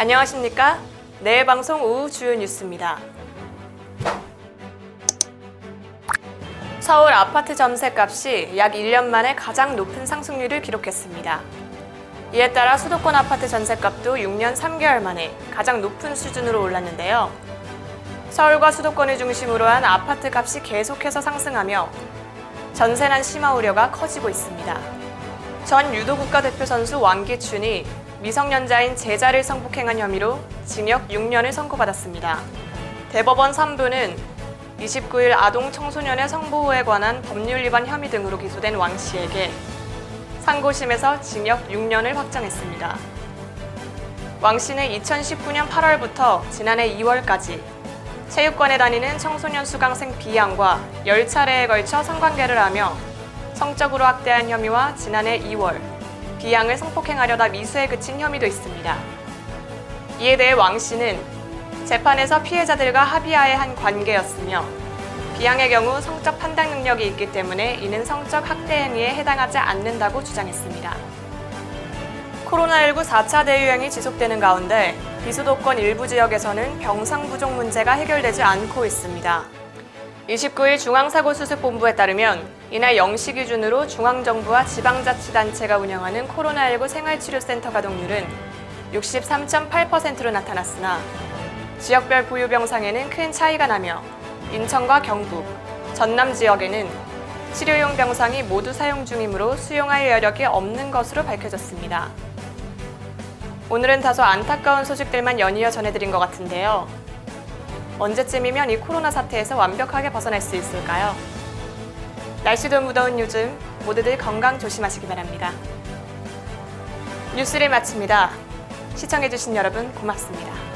안녕하십니까? 내일 방송 오후 주요 뉴스입니다. 서울 아파트 전세값이 약 1년 만에 가장 높은 상승률을 기록했습니다. 이에 따라 수도권 아파트 전세값도 6년 3개월 만에 가장 높은 수준으로 올랐는데요. 서울과 수도권을 중심으로 한 아파트 값이 계속해서 상승하며 전세난 심화 우려가 커지고 있습니다. 전 유도 국가대표 선수 왕기춘이 미성년자인 제자를 성폭행한 혐의로 징역 6년을 선고받았습니다. 대법원 3부는 29일 아동 청소년의 성보호에 관한 법률 위반 혐의 등으로 기소된 왕 씨에게 상고심에서 징역 6년을 확정했습니다. 왕 씨는 2019년 8월부터 지난해 2월까지 체육관에 다니는 청소년 수강생 B양과 10차례에 걸쳐 성관계를 하며 성적으로 학대한 혐의와 지난해 2월 B양을 성폭행하려다 미수에 그친 혐의도 있습니다. 이에 대해 왕 씨는 재판에서 피해자들과 합의하에 한 관계였으며 B양의 경우 성적 판단 능력이 있기 때문에 이는 성적 학대 행위에 해당하지 않는다고 주장했습니다. 코로나19 4차 대유행이 지속되는 가운데 비수도권 일부 지역에서는 병상 부족 문제가 해결되지 않고 있습니다. 29일 중앙사고수습본부에 따르면 이날 0시 기준으로 중앙정부와 지방자치단체가 운영하는 코로나19 생활치료센터 가동률은 63.8%로 나타났으나 지역별 보유 병상에는 큰 차이가 나며 인천과 경북, 전남 지역에는 치료용 병상이 모두 사용 중이므로 수용할 여력이 없는 것으로 밝혀졌습니다. 오늘은 다소 안타까운 소식들만 연이어 전해드린 것 같은데요. 언제쯤이면 이 코로나 사태에서 완벽하게 벗어날 수 있을까요? 날씨도 무더운 요즘 모두들 건강 조심하시기 바랍니다. 뉴스를 마칩니다. 시청해주신 여러분 고맙습니다.